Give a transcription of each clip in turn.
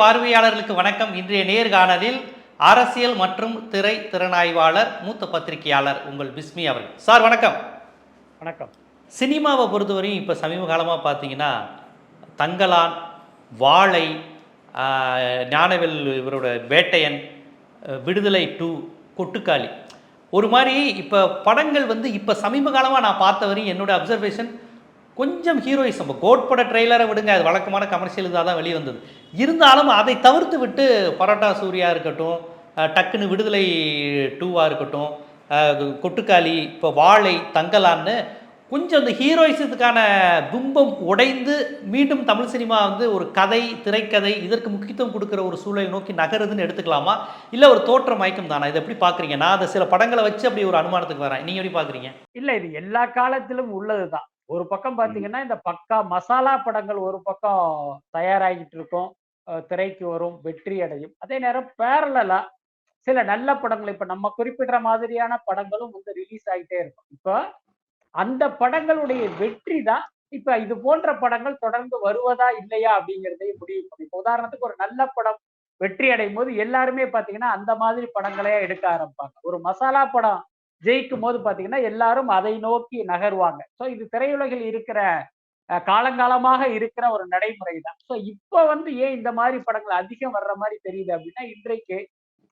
பார்வையாளர்களுக்கு வணக்கம். இன்றைய நேர்காணலில் அரசியல் மற்றும் திரை திறனாய்வாளர் மூத்த பத்திரிகையாளர் உங்கள் பிஸ்மி அவர்கள். சார் வணக்கம். வணக்கம். சினிமாவை பொறுத்தவரையும் இப்போ சமீப காலமாக பார்த்தீங்கன்னா தங்கலான் வாழை ஞானவேல் இவரோட வேட்டையன் விடுதலை டூ கொட்டுக்காளி. ஒரு மாதிரி இப்போ படங்கள் வந்து இப்போ சமீப காலமாக நான் பார்த்த வரையும் என்னோட அப்சர்வேஷன் கொஞ்சம் ஹீரோயிசம். நம்ம கோட் பட ட்ரெய்லரை விடுங்க அது வழக்கமான கமர்ஷியல் இதாக தான் வெளியே வந்தது. இருந்தாலும் அதை தவிர்த்து விட்டு பரோட்டா சூர்யா இருக்கட்டும் டக்குன்னு விடுதலை டூவாக இருக்கட்டும் கொட்டுக்காளி இப்போ வாழை தங்கலான்னு கொஞ்சம் இந்த ஹீரோயிசத்துக்கான பிம்பம் உடைந்து மீண்டும் தமிழ் சினிமா வந்து ஒரு கதை திரைக்கதை இதற்கு முக்கியத்துவம் கொடுக்குற ஒரு சூழலை நோக்கி நகருதுன்னு எடுத்துக்கலாமா? இல்லை ஒரு தோற்ற மயக்கம் தானா? இதை எப்படி பார்க்குறீங்க? நான் அதை சில படங்களை வச்சு அப்படி ஒரு அனுமானத்துக்கு வரேன். நீங்கள் எப்படி பார்க்குறீங்க? இல்லை இது எல்லா காலத்திலும் உள்ளது தான் ஒரு பக்கம் பாத்தீங்கன்னா இந்த பக்கா மசாலா படங்கள் ஒரு பக்கம் தயாராகிட்டு இருக்கும் திரைக்கு வரும் வெற்றி அடையும். அதே நேரம் பேரலா சில நல்ல படங்கள் இப்ப நம்ம குறிப்பிடுற மாதிரியான படங்களும் வந்து ரிலீஸ் ஆகிட்டே இருக்கும். இப்போ அந்த படங்களுடைய வெற்றி தான் இப்ப இது போன்ற படங்கள் தொடர்ந்து வருவதா இல்லையா அப்படிங்கிறதையும் முடிவு பண்ணும் இப்ப உதாரணத்துக்கு ஒரு நல்ல படம் வெற்றி அடையும் போது எல்லாருமே பாத்தீங்கன்னா அந்த மாதிரி படங்களே எடுக்க ஆரம்பிப்பாங்க. ஒரு மசாலா படம் ஜெயிக்கும் போது பாத்தீங்கன்னா எல்லாரும் அதை நோக்கி நகர்வாங்க. சோ இது திரையுலகில் இருக்கிற அஹ், காலங்காலமாக இருக்கிற ஒரு நடைமுறை தான் ஸோ இப்போ வந்து ஏன் இந்த மாதிரி படங்கள் அதிகம் வர்ற மாதிரி தெரியுது அப்படின்னா இன்றைக்கு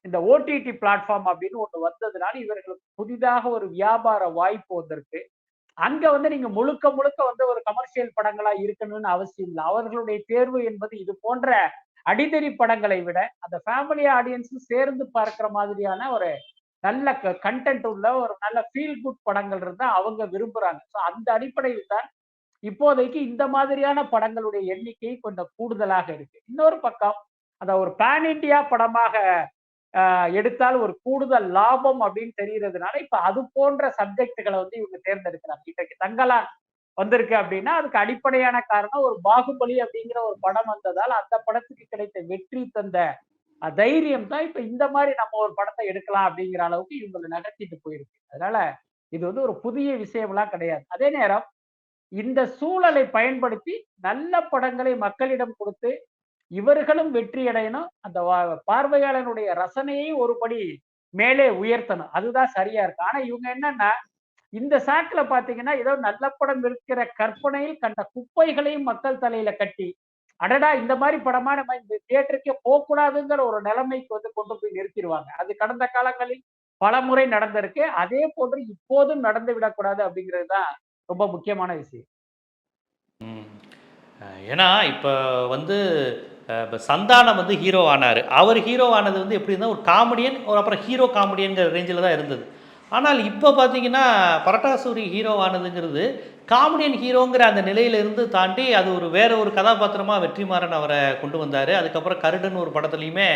இந்த ஓடிடி பிளாட்ஃபார்ம் அப்படின்னு ஒண்ணு வந்ததுனால இவர்களுக்கு புதிதாக ஒரு வியாபார வாய்ப்பு வந்திருக்கு. அங்க வந்து நீங்க முழுக்க முழுக்க வந்து ஒரு கமர்ஷியல் படங்களா இருக்கணும்னு அவசியம் இல்லை. அவர்களுடைய தேர்வு என்பது இது போன்ற அடிதறி படங்களை விட அந்த ஃபேமிலி ஆடியன்ஸும் சேர்ந்து பார்க்கிற மாதிரியான ஒரு நல்ல கண்டென்ட் உள்ள ஒரு நல்ல ஃபீல் குட் படங்கள் இருந்தா அவங்க விரும்புறாங்க. ஸோ அந்த அடிப்படையில் தான் இப்போதைக்கு இந்த மாதிரியான படங்களுடைய எண்ணிக்கை கொஞ்சம் கூடுதலாக இருக்கு. இன்னொரு பக்கம் அந்த ஒரு பேன் இண்டியா படமாக ஆஹ், எடுத்தால் ஒரு கூடுதல் லாபம் அப்படின்னு தெரியறதுனால இப்ப அது போன்ற சப்ஜெக்டுகளை வந்து இவங்க தேர்ந்தெடுக்கிறாங்க. இன்றைக்கு தங்கலான் வந்திருக்கு அப்படின்னா அதுக்கு அடிப்படையான காரணம் ஒரு பாகுபலி அப்படிங்கிற ஒரு படம் வந்ததால் அந்த படத்துக்கு கிடைத்த வெற்றி தந்த தைரியம் தான் இப்ப இந்த மாதிரி நம்ம ஒரு படத்தை எடுக்கலாம் அப்படிங்கிற அளவுக்கு இவங்களை நகர்த்திட்டு போயிருக்கு. அதனால இது வந்து ஒரு புதிய விஷயம்லாம் கிடையாது. அதே நேரம் இந்த சூழலை பயன்படுத்தி நல்ல படங்களை மக்களிடம் கொடுத்து இவர்களும் வெற்றி அடையணும். அந்த பார்வையாளனுடைய ரசனையை ஒருபடி மேலே உயர்த்தணும். அதுதான் சரியா இருக்கு. ஆனா இவங்க என்னன்னா இந்த சாக்குல பாத்தீங்கன்னா ஏதோ நல்ல படம் இருக்கிற கற்பனையில் கண்ட குப்பைகளையும் மக்கள் தலையில கட்டி அடடா இந்த மாதிரி படமா நம்ம இந்த தியேட்டருக்கே போகக்கூடாதுங்கிற ஒரு நிலைமைக்கு வந்து கொண்டு போய் நிறுத்திடுவாங்க. அது கடந்த காலங்களில் பல முறை நடந்திருக்கு. அதே போன்று இப்போதும் நடந்து விடக்கூடாது அப்படிங்கிறது தான் ரொம்ப முக்கியமான விஷயம். ஏன்னா இப்போ வந்து இப்போ சந்தானம் வந்து ஹீரோ ஆனார். அவர் ஹீரோ ஆனது வந்து எப்படி இருந்தால் ஒரு காமெடியன் ஒரு அப்புறம் ஹீரோ காமெடியன்கிற ரேஞ்சில் தான் இருந்தது. ஆனால் இப்போ பார்த்தீங்கன்னா பரட்டாசூரி ஹீரோ ஆனதுங்கிறது காமெடியன் ஹீரோங்கிற அந்த நிலையிலிருந்து தாண்டி அது ஒரு வேற ஒரு கதாபாத்திரமாக வெற்றிமாறன் அவரை கொண்டு வந்தார். அதுக்கப்புறம் கருடன் ஒரு படத்துலையுமே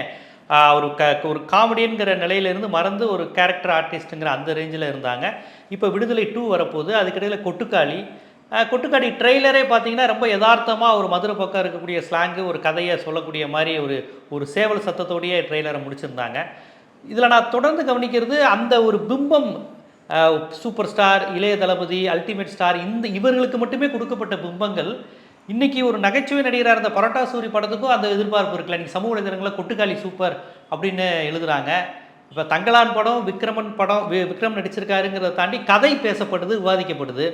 ஒரு க ஒரு காமெடியன்கிற நிலையிலேருந்து மறந்து ஒரு கேரக்டர் ஆர்டிஸ்ட்டுங்கிற அந்த ரேஞ்சில் இருந்தாங்க. இப்போ விடுதலை டூ வரப்போகுது. அதுக்கிடையில் கொட்டுக்காளி. கொட்டுக்காளி கொட்டுக்காடி ட்ரெய்லரே பார்த்தீங்கன்னா ரொம்ப யதார்த்தமாக ஒரு மதுரை பக்கம் இருக்கக்கூடிய ஸ்லாங்கு ஒரு கதையை சொல்லக்கூடிய மாதிரி ஒரு ஒரு சேவல் சத்தத்தோடையே ட்ரெய்லரை முடிச்சிருந்தாங்க. இதில் நான் தொடர்ந்து கவனிக்கிறது அந்த ஒரு பிம்பம் சூப்பர் ஸ்டார் இளைய தளபதி அல்டிமேட் ஸ்டார் இந்த இவர்களுக்கு மட்டுமே கொடுக்கப்பட்ட பிம்பங்கள். இன்றைக்கி ஒரு நகைச்சுவை நடிகராக இருந்த பரோட்டா சூரி படத்துக்கும் அந்த எதிர்பார்ப்பு இருக்குல்ல இன்றைக்கி சமூக வலைதளங்களில் கொட்டுக்காளி சூப்பர் அப்படின்னு எழுதுகிறாங்க இப்போ தங்கலான் படம் விக்ரமன் படம் வி- விக்ரம் நடிச்சிருக்காருங்கிறத தாண்டி கதை பேசப்படுது விவாதிக்கப்படுது.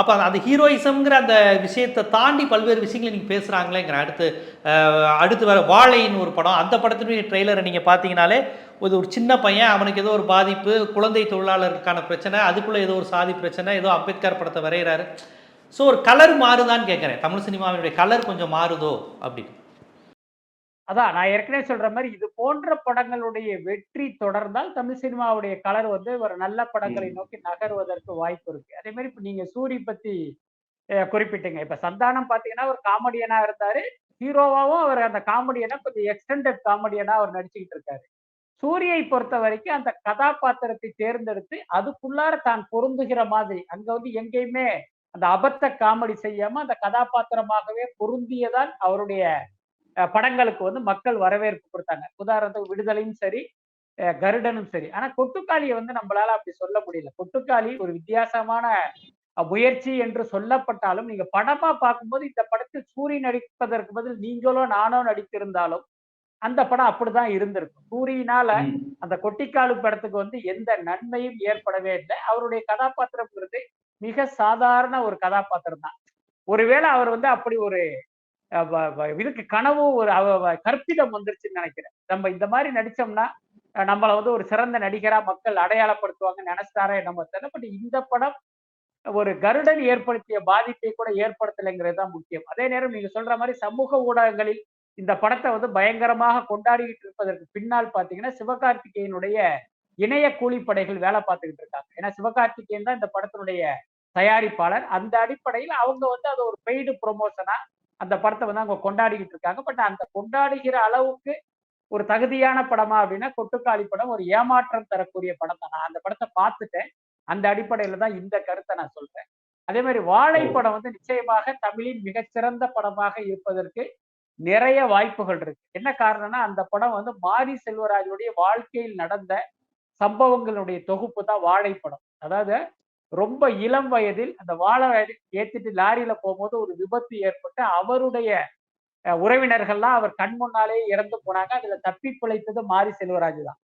அப்போ அந்த ஹீரோயிசம்ங்கிற அந்த விஷயத்தை தாண்டி பல்வேறு விஷயங்களை நீங்கள் பேசுகிறாங்களேங்கிற அடுத்து அடுத்து வர வாழைன்னு ஒரு படம். அந்த படத்தினுடைய ட்ரெய்லரை நீங்கள் பார்த்தீங்கனாலே ஒரு ஒரு சின்ன பையன் அவனுக்கு ஏதோ ஒரு பாதிப்பு குழந்தை தொழிலாளருக்கான பிரச்சனை அதுக்குள்ளே ஏதோ ஒரு சாதி பிரச்சனை ஏதோ அம்பேத்கர் படத்தை வரைகிறாரு. ஸோ ஒரு கலர் மாறுதான்னு கேட்குறேன் தமிழ் சினிமாவினுடைய கலர் கொஞ்சம் மாறுதோ அப்படின்னு. அதான் நான் ஏற்கனவே சொல்ற மாதிரி இது போன்ற படங்களுடைய வெற்றி தொடர்ந்தால் தமிழ் சினிமாவுடைய கலர் வந்து ஒரு நல்ல படங்களை. நோக்கி நகர்வதற்கு வாய்ப்பு இருக்கு. அதே மாதிரி இப்ப நீங்க சூரி பத்தி குறிப்பிட்டீங்க. இப்ப சந்தானம் பாத்தீங்கன்னா ஒரு காமெடியனா இருந்தாரு. ஹீரோவாவும் அவர் அந்த காமெடியனா கொஞ்சம் எக்ஸ்டெண்டட் காமெடியனா அவர் நடிச்சுக்கிட்டு இருக்காரு. சூரியை பொறுத்த வரைக்கும் அந்த கதாபாத்திரத்தை தேர்ந்தெடுத்து அதுக்குள்ளார தான் பொருந்துகிற மாதிரி அங்க வந்து எங்கேயுமே அந்த அபத்த காமெடி செய்யாம அந்த கதாபாத்திரமாகவே பொருந்தியதான் அவருடைய படங்களுக்கு வந்து மக்கள் வரவேற்பு கொடுத்தாங்க. உதாரணத்துக்கு விடுதலையும் சரி கருடனும் சரி. ஆனா கொட்டுக்காளியை வந்து நம்மளால அப்படி சொல்ல முடியல. கொட்டுக்காளி ஒரு வித்தியாசமான முயற்சி என்று சொல்லப்பட்டாலும் நீங்க படமா பார்க்கும்போது இந்த படத்தில் சூரி நடிப்பதற்கு பதில் நீங்களோ நானோ நடித்திருந்தாலும் அந்த படம் அப்படிதான் இருந்திருக்கும். சூரியினால. அந்த கொட்டிக்காலு படத்துக்கு வந்து எந்த நன்மையும் ஏற்படவே இல்லை. அவருடைய கதாபாத்திரம்ங்கிறது மிக சாதாரண ஒரு கதாபாத்திரம் தான் ஒருவேளை அவர் வந்து அப்படி ஒரு இதுக்கு கனவு ஒரு கற்பிதம் வந்துருச்சுன்னு நினைக்கிறேன். நம்ம இந்த மாதிரி நடிச்சோம்னா நம்மளை வந்து ஒரு சிறந்த நடிகரா மக்கள் அடையாளப்படுத்துவாங்க நினைச்சாரே நம்ம தெரியல. பட் இந்த படம் ஒரு கருடன் ஏற்படுத்திய பாதிப்பை கூட ஏற்படுத்தலைங்கிறது தான் முக்கியம். அதே நேரம் நீங்க சொல்ற மாதிரி சமூக ஊடகங்களில் இந்த படத்தை வந்து பயங்கரமாக கொண்டாடிக்கிட்டு இருப்பதற்கு பின்னால் பாத்தீங்கன்னா சிவகார்த்திகேயனுடைய இணைய கூலிப்படைகள் வேலை பார்த்துக்கிட்டு இருக்காங்க. ஏன்னா சிவகார்த்திகேயன் தான் இந்த படத்தினுடைய தயாரிப்பாளர். அந்த அடிப்படையில் அவங்க வந்து அது ஒரு பெய்டு ப்ரொமோஷனா அந்த படத்தை வந்து அவங்க கொண்டாடிக்கிட்டு இருக்காங்க. பட் அந்த கொண்டாடுகிற அளவுக்கு ஒரு தகுதியான படமா அப்படின்னா கொட்டுக்காளி படம் ஒரு ஏமாற்றம் தரக்கூடிய படம் தான். நான் அந்த படத்தை பார்த்துட்டேன். அந்த அடிப்படையில தான் இந்த கருத்தை நான் சொல்றேன். அதே மாதிரி வாழை படம் வந்து நிச்சயமாக தமிழின் மிகச்சிறந்த படமாக இருப்பதற்கு நிறைய வாய்ப்புகள் இருக்கு. என்ன காரணம்னா அந்த படம் வந்து மாரி செல்வராஜுடைய வாழ்க்கையில் நடந்த சம்பவங்களுடைய தொகுப்பு தான் வாழைப்படம் அதாவது ரொம்ப இளம் வயதில் அந்த வாழை ஏத்திட்டு லாரியில போகும்போது ஒரு விபத்து ஏற்பட்டு அவருடைய உறவினர்கள்லாம் அவர் கண் முன்னாலே இறந்து போனாங்க. அதுல தப்பி பிழைத்தது மாரி செல்வராஜ் தான்.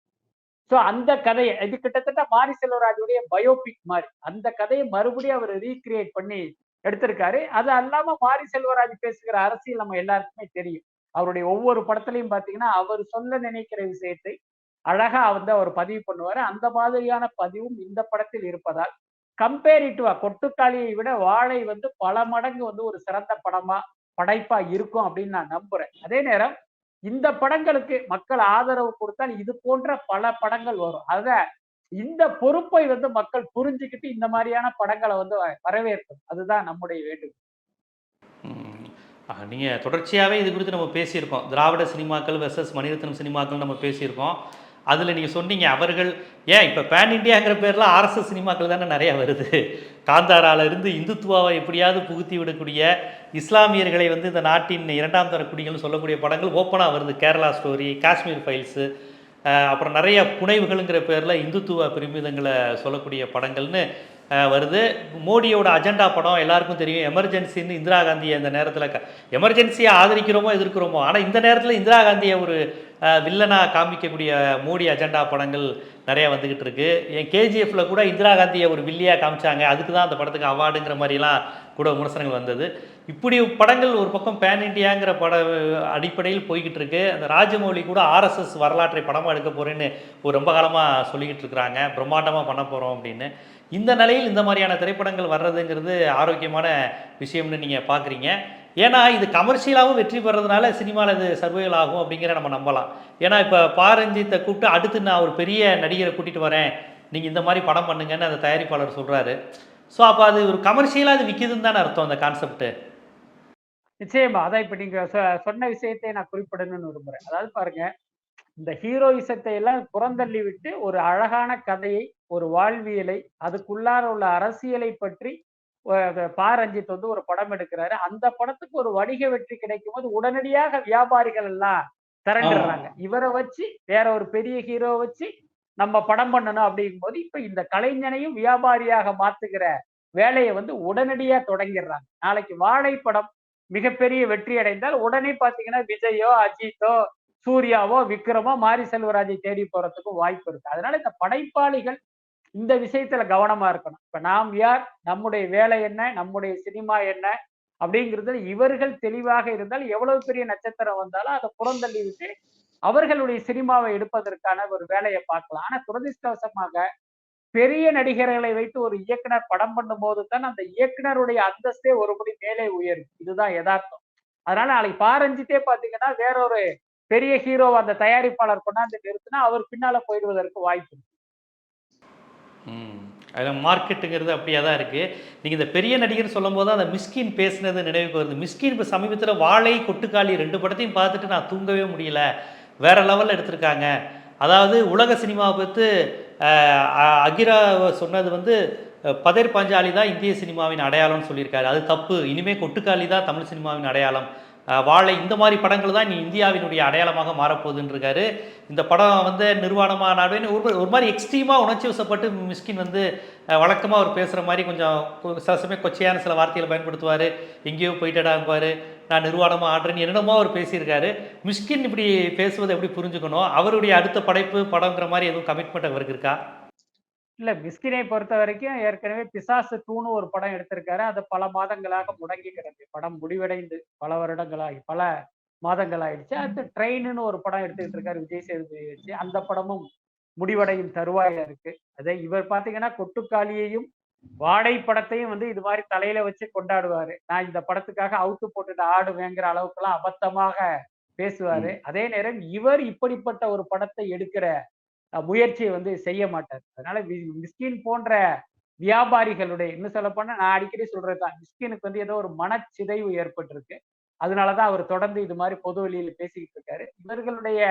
சோ அந்த கதையை இது கிட்டத்தட்ட மாரி செல்வராஜுடைய பயோபிக் மாதிரி அந்த கதையை மறுபடியும் அவர் ரீக்ரியேட் பண்ணி எடுத்திருக்காரு. அது அல்லாம மாரி செல்வராஜ் பேசுகிற அரசியல் நம்ம எல்லாருக்குமே தெரியும். அவருடைய ஒவ்வொரு படத்துலையும் பாத்தீங்கன்னா அவர் சொல்ல நினைக்கிற விஷயத்தை அழகா வந்து அவர் பதிவு பண்ணுவாரு. அந்த மாதிரியான பதிவும் இந்த படத்தில் இருப்பதால் கம்பேரிட்டிவா கொட்டுக்காளியை விட வாழை வந்து பல மடங்கு வந்து ஒரு சிறந்த படமா படைப்பா இருக்கும் அப்படின்னு நான் நம்புறேன். அதே நேரம் இந்த படங்களுக்கு மக்கள் ஆதரவு கொடுத்தால் இது போன்ற பல படங்கள் வரும். அத இந்த பொறுப்பை வந்து மக்கள் புரிஞ்சுக்கிட்டு இந்த மாதிரியான படங்களை வந்து வரவேற்கும் அதுதான் நம்முடைய வேண்டுகோள். நீங்கள் தொடர்ச்சியாகவே நீங்க தொடர்ச்சியாவே இது குறித்து நம்ம பேசியிருக்கோம். திராவிட சினிமாக்கள் வெர்சஸ் மணிரத்னம் சினிமாக்கள் நம்ம பேசியிருக்கோம். அதில் நீங்கள் சொன்னீங்க அவர்கள் ஏன் இப்போ பேன் இண்டியாங்கிற பேரில் ஆர்எஸ்எஸ் சினிமாக்கள் தானே நிறையா வருது. காந்தாரால இருந்து இந்துத்துவாவை எப்படியாவது புகுத்தி விடக்கூடிய இஸ்லாமியர்களை வந்து இந்த நாட்டின் இரண்டாம் தர குடிகள்னு சொல்லக்கூடிய படங்கள் ஓப்பனாக வருது. கேரளா ஸ்டோரி காஷ்மீர் ஃபைல்ஸு அப்புறம் நிறைய புனைவுகளுங்கிற பேரில் இந்துத்துவ பெருமிதங்களை சொல்லக்கூடிய படங்கள்னு வருது. மோடியோட அஜெண்டா படம் எல்லாருக்கும் தெரியும். எமர்ஜென்சின்னு இந்திரா காந்தியை இந்த நேரத்தில் க எமர்ஜென்சியை ஆதரிக்கிறோமோ எதிர்க்கிறோமோ ஆனால் இந்த நேரத்தில் இந்திரா காந்தியை ஒரு வில்லனாக காமிக்கக்கூடிய மோடி அஜெண்டா படங்கள் நிறைய வந்துக்கிட்டு இருக்கு. என் கேஜிஎஃப்ல கூட இந்திரா காந்தியை ஒரு வில்லியாக காமிச்சாங்க. அதுக்கு தான் அந்த படத்துக்கு அவார்டுங்கிற மாதிரிலாம் கூட விமர்சனங்கள் வந்தது. இப்படி படங்கள் ஒரு பக்கம் பேன் இண்டியாங்கிற பட அடிப்படையில் போய்கிட்டு இருக்கு. அந்த ராஜமௌலி கூட ஆர்எஸ்எஸ் வரலாற்றை படமாக எடுக்க போகிறேன்னு ஒரு ரொம்ப காலமாக சொல்லிக்கிட்டு இருக்கிறாங்க. பிரம்மாண்டமாக பண்ண போகிறோம் அப்படின்னு. இந்த நிலையில் இந்த மாதிரியான திரைப்படங்கள் வர்றதுங்கிறது ஆரோக்கியமான விஷயம்னு நீங்கள் பார்க்குறீங்க ஏன்னா இது கமர்ஷியலாகவும் வெற்றி பெறதுனால சினிமாவில் இது சர்வைவல் ஆகும் அப்படிங்கிற நம்ம நம்பலாம். ஏன்னா இப்போ பாரஞ்சித்தை கூப்பிட்டு அடுத்து நான் ஒரு பெரிய நடிகரை கூட்டிகிட்டு வரேன். நீங்கள் இந்த மாதிரி படம் பண்ணுங்கன்னு அந்த தயாரிப்பாளர் சொல்கிறாரு ஸோ அப்போ அது ஒரு கமர்ஷியலாக அது விற்கிதுன்னு தானே அர்த்தம் அந்த கான்செப்ட்டு நிச்சயமா. அதான் இப்போ நீங்கள் சொ- சொன்ன விஷயத்தை நான் குறிப்பிடணும்னு விரும்புகிறேன் அதாவது பாருங்க இந்த ஹீரோயிசத்தை எல்லாம் புறந்தள்ளி விட்டு ஒரு அழகான கதையை ஒரு வாழ்வியலை அதுக்குள்ளார உள்ள அரசியலை பற்றி அஹ், பா. ரஞ்சித் வந்து ஒரு படம் எடுக்கிறாரு. அந்த படத்துக்கு ஒரு வணிக வெற்றி கிடைக்கும் போது உடனடியாக வியாபாரிகள் எல்லாம் திரண்டுறாங்க இவரை வச்சு வேற ஒரு பெரிய ஹீரோ வச்சு நம்ம படம் பண்ணணும் அப்படிங்கும்போது இப்ப இந்த கலைஞனையும் வியாபாரியாக மாத்துகிற வேலையை வந்து உடனடியா தொடங்கிடுறாங்க. நாளைக்கு வாழை படம் மிகப்பெரிய வெற்றி அடைந்தால் உடனே பாத்தீங்கன்னா விஜயோ அஜித்தோ சூர்யாவோ விக்ரமோ மாரி செல்வராஜை தேடி போறதுக்கு வாய்ப்பு இருக்கு. அதனால இந்த படைப்பாளிகள் இந்த விஷயத்துல கவனமா இருக்கணும். இப்ப நாம் யார்? நம்முடைய வேலை என்ன? நம்முடைய சினிமா என்ன? அப்படிங்கிறதுல இவர்கள் தெளிவாக இருந்தால் எவ்வளவு பெரிய நட்சத்திரம் வந்தாலும் அதை புறந்தள்ளி விட்டு அவர்களுடைய சினிமாவை எடுப்பதற்கான ஒரு வேலையை பார்க்கலாம். ஆனா துரதிருஷ்டவசமாக பெரிய நடிகர்களை வைத்து ஒரு இயக்குனர் படம் பண்ணும் போது தான் அந்த இயக்குனருடைய அந்தஸ்தே ஒருபடி மேலே உயரும். இதுதான் யதார்த்தம். அதனால நாளைக்கு பாரஞ்சித்தே பாத்தீங்கன்னா வேற ஒரு பெரிய ஹீரோ அந்த தயாரிப்பாளர் கொண்டாந்து நிறுத்தினா அவர் பின்னால போயிடுவதற்கு வாய்ப்பு இருக்கு. அதில் மார்க்கெட்டுங்கிறது அப்படியே தான் இருக்குது நீங்கள் இந்த பெரிய நடிகர் சொல்லும்போது அந்த மிஸ்கின் பேசுனது நினைவுக்கு வருது. மிஸ்கின் இப்போ சமீபத்தில் வாழை கொட்டுக்காளி ரெண்டு படத்தையும் பார்த்துட்டு நான் தூங்கவே முடியல. வேறு லெவலில் எடுத்திருக்காங்க. அதாவது உலக சினிமாவை பற்றி அகிரா சொன்னது வந்து அஹ், பதர் பாஞ்சாலி தான் இந்திய சினிமாவின் அடையாளம்னு சொல்லியிருக்காரு. அது தப்பு. இனிமேல் கொட்டுக்காளி தான் தமிழ் சினிமாவின் அடையாளம். வாழை இந்த மாதிரி படங்கள் தான் நீ இந்தியாவினுடைய அடையாளமாக மாறப்போகுதுன்றிருக்காரு. இந்த படம் வந்து நிர்வாணமாக நாடுன்னு ஒரு ஒரு மாதிரி எக்ஸ்ட்ரீமாக உணர்ச்சி வசப்பட்டு மிஸ்கின் வந்து வழக்கமாக அவர் பேசுகிற மாதிரி கொஞ்சம் சில சமயம் கொச்சையான சில வார்த்தைகளை பயன்படுத்துவார். எங்கேயோ போயிட்டடாங்குவார் நான் நிர்வாணமாக ஆடுறேன்னு என்னென்னமோ அவர் பேசியிருக்காரு. மிஸ்கின் இப்படி பேசுவதை எப்படி புரிஞ்சுக்கணும்? அவருடைய அடுத்த படைப்பு படங்கிற மாதிரி எதுவும் கமிட்மெண்ட் அவருக்கு இருக்கா? இல்ல மிஸ்கினை பொறுத்த வரைக்கும் ஏற்கனவே பிசாசு டூன்னு ஒரு படம் எடுத்திருக்காரு. அது பல மாதங்களாக முடங்கி கிடக்கு. படம் முடிவடைந்து பல வருடங்களாகி பல மாதங்கள் ஆயிடுச்சு அடுத்து ட்ரெயின்னு ஒரு படம் எடுத்துக்கிட்டு இருக்காரு விஜய் சேதுபதி. வச்சு அந்த படமும் முடிவடையும் தருவாயில இருக்கு. அதே இவர் பாத்தீங்கன்னா கொட்டுக்காளியையும் வாடை படத்தையும் வந்து இது மாதிரி தலையில வச்சு கொண்டாடுவாரு. நான் இந்த படத்துக்காக அவுத்து போட்டுட்டு ஆடுவேங்கிற அளவுக்குலாம் அபத்தமாக பேசுவாரு. அதே நேரம் இவர் இப்படிப்பட்ட ஒரு படத்தை எடுக்கிற முயற்சியை வந்து செய்ய மாட்டார். அதனால மிஸ்கின் போன்ற வியாபாரிகளுடைய இன்னும் சொல்ல போனா நான் அடிக்கடி சொல்றது தான் மிஸ்கினுக்கு வந்து ஏதோ ஒரு மனச்சிதைவு ஏற்பட்டிருக்கு. அதனாலதான் அவர் தொடர்ந்து இது மாதிரி பொது வழியில பேசிக்கிட்டு இருக்காரு. இவர்களுடைய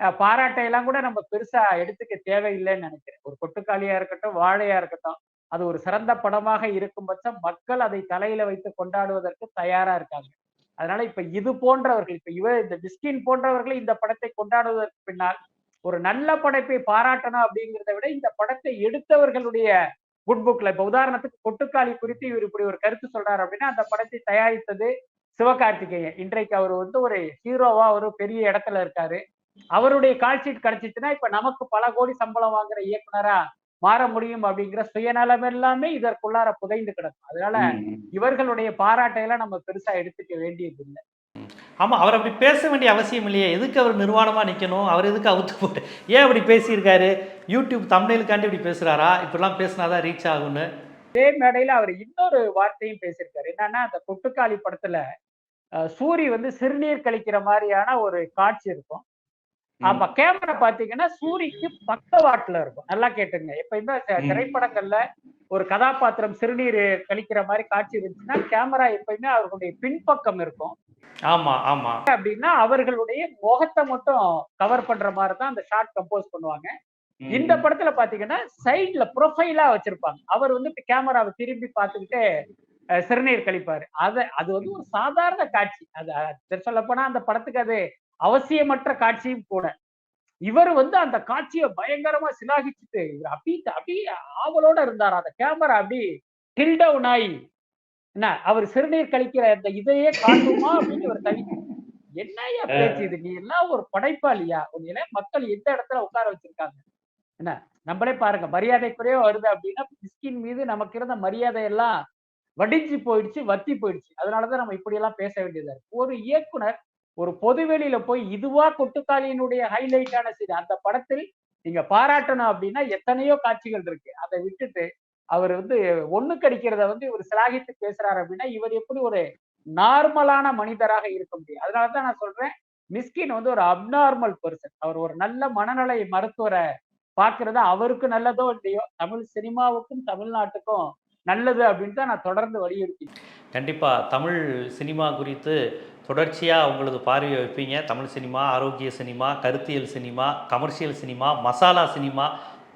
பாராட்டையெல்லாம் பாராட்டை எல்லாம் கூட நம்ம பெருசா எடுத்துக்க தேவையில்லைன்னு நினைக்கிறேன். ஒரு கொட்டுக்காளியா இருக்கட்டும் வாழையா இருக்கட்டும் அது ஒரு சிறந்த படமாக இருக்கும் பட்சம் மக்கள் அதை தலையில வைத்து கொண்டாடுவதற்கு தயாரா இருக்காங்க. அதனால இப்ப இது போன்றவர்கள் இப்ப இவர் இந்த மிஸ்கின் போன்றவர்கள் இந்த படத்தை கொண்டாடுவதற்கு பின்னால் ஒரு நல்ல படைப்பை பாராட்டணும் அப்படிங்கிறத விட இந்த படத்தை எடுத்தவர்களுடைய குட் புக்ல இப்ப உதாரணத்துக்கு கொட்டுக்காளி குறித்து இவர் இப்படி ஒரு கருத்து சொல்றாரு அப்படின்னா அந்த படத்தை தயாரித்தது சிவகார்த்திகேயன். இன்றைக்கு அவர் வந்து ஒரு ஹீரோவா ஒரு பெரிய இடத்துல இருக்காரு. அவருடைய கால் ஷீட் கிடைச்சிச்சுன்னா இப்ப நமக்கு பல கோடி சம்பளம் வாங்குற இயக்குனரா மாற முடியும் அப்படிங்கிற சுயநலம் எல்லாமே இதற்குள்ளார புதைந்து கிடக்கும். அதனால இவர்களுடைய பாராட்டை எல்லாம் நம்ம பெருசா எடுத்துக்க வேண்டியது இல்லை ஆமாம் அவர் அப்படி பேச வேண்டிய அவசியம் இல்லையே. எதுக்கு அவர் நிர்வாணமாக நிற்கணும் அவர் எதுக்கு அவுத்து போட்டு ஏன் அப்படி பேசியிருக்காரு? யூடியூப் தமிழுக்காண்டி இப்படி பேசுகிறாரா இப்படிலாம் பேசினாதான் ரீச் ஆகும்னு. அதே மேடையில அவர் இன்னொரு வார்த்தையும் பேசியிருக்காரு. என்னன்னா அந்த கொட்டுக்காளி படத்துல சூரி வந்து சிறுநீர் கழிக்கிற மாதிரியான ஒரு காட்சி இருக்கும். அப்ப கேமரா பாத்தீங்கன்னா சூரிக்கு பக்கவாட்டுல இருக்கும். நல்லா கேட்டுங்க. எப்பயுமே. திரைப்படங்கள்ல ஒரு கதாபாத்திரம் சிறுநீர் கழிக்கிற மாதிரி காட்சி இருந்துச்சுன்னா கேமரா எப்பயுமே அவர்களுடைய பின்பக்கம் இருக்கும். ஆமாம் ஆமாம் அப்படின்னா அவர்களுடைய முகத்தை மட்டும் கவர் பண்ற மாதிரி தான் அந்த ஷார்ட் கம்போஸ் பண்ணுவாங்க. இந்த படத்துல பாத்தீங்கன்னா சைடுல ப்ரொஃபைலா வச்சிருப்பாங்க. அவர் வந்து கேமராவை திரும்பி பார்த்துக்கிட்டே சிறுநீர் கழிப்பாரு. அத அது வந்து ஒரு சாதாரண காட்சி. அது சொல்ல போனா அந்த படத்துக்கு அது அவசியமற்ற காட்சியும் கூட. இவர் வந்து அந்த காட்சியை பயங்கரமா சிலாகிச்சுட்டு இவர் அப்படி அப்படி ஆவலோட இருந்தார். அந்த கேமரா அப்படி டில் டவுன் ஆகி என்ன அவர் சிறுநீர் கழிக்கிற அந்த இதையே காட்டுமா அப்படின்னு இவர் தனி என்னய்யா பேச்சு இது? நீ எல்லாம் ஒரு படைப்பாளியா? உன்னை மக்கள் எந்த இடத்துல உட்கார வச்சிருக்காங்க? என்ன நம்மளே பாருங்க மரியாதைக்குறைய வருது அப்படின்னா மிஸ்கின் மீது நமக்கு இருந்த மரியாதை எல்லாம் வடிஞ்சு போயிடுச்சு வத்தி போயிடுச்சு. அதனாலதான் நம்ம இப்படி எல்லாம் பேச வேண்டியதா இருக்கு. ஒரு இயக்குனர் ஒரு பொதுவெளியில போய் இதுவா கொட்டுக்காளியினுடைய ஹைலைட்டான சீன் அந்த படத்தில் நீங்க பாராட்டணும் அப்படின்னா எத்தனையோ காட்சிகள் இருக்கு. அதை விட்டுட்டு அவர் வந்து ஒண்ணு கடிக்கிறத வந்து இவர் சிலாகித்து பேசுறாரு அப்படின்னா இவர் எப்படி ஒரு நார்மலான மனிதராக இருக்க முடியும். அதனாலதான் நான் சொல்றேன் மிஸ்கின் வந்து ஒரு அப்நார்மல் பர்சன் அவர் ஒரு நல்ல மனநிலை மருத்துவரை பார்க்கறது அவருக்கு நல்லதோ இல்லையோ தமிழ் சினிமாவுக்கும் தமிழ்நாட்டுக்கும் நல்லது அப்படின்னு தான் நான் தொடர்ந்து வலியுறுத்தி கண்டிப்பாக தமிழ் சினிமா குறித்து தொடர்ச்சியாக உங்களது பார்வையை வைப்பீங்க. தமிழ் சினிமா ஆரோக்கிய சினிமா கருத்தியல் cinema commercial cinema masala cinema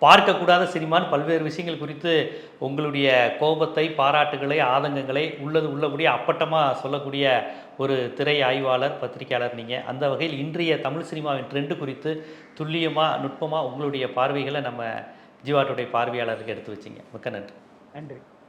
பார்க்கக்கூடாத சினிமான்னு பல்வேறு விஷயங்கள் குறித்து உங்களுடைய கோபத்தை பாராட்டுகளை ஆதங்கங்களை உள்ளது உள்ளபடி அப்பட்டமாக சொல்லக்கூடிய ஒரு திரை ஆய்வாளர் பத்திரிகையாளர் நீங்கள் அந்த வகையில் இன்றைய தமிழ் சினிமாவின் ட்ரெண்டு குறித்து துல்லியமாக நுட்பமாக உங்களுடைய பார்வைகளை நம்ம ஜீவாட்டுடைய பார்வையாளருக்கு எடுத்து வச்சிங்க. மிக்க நன்றி. நன்றி.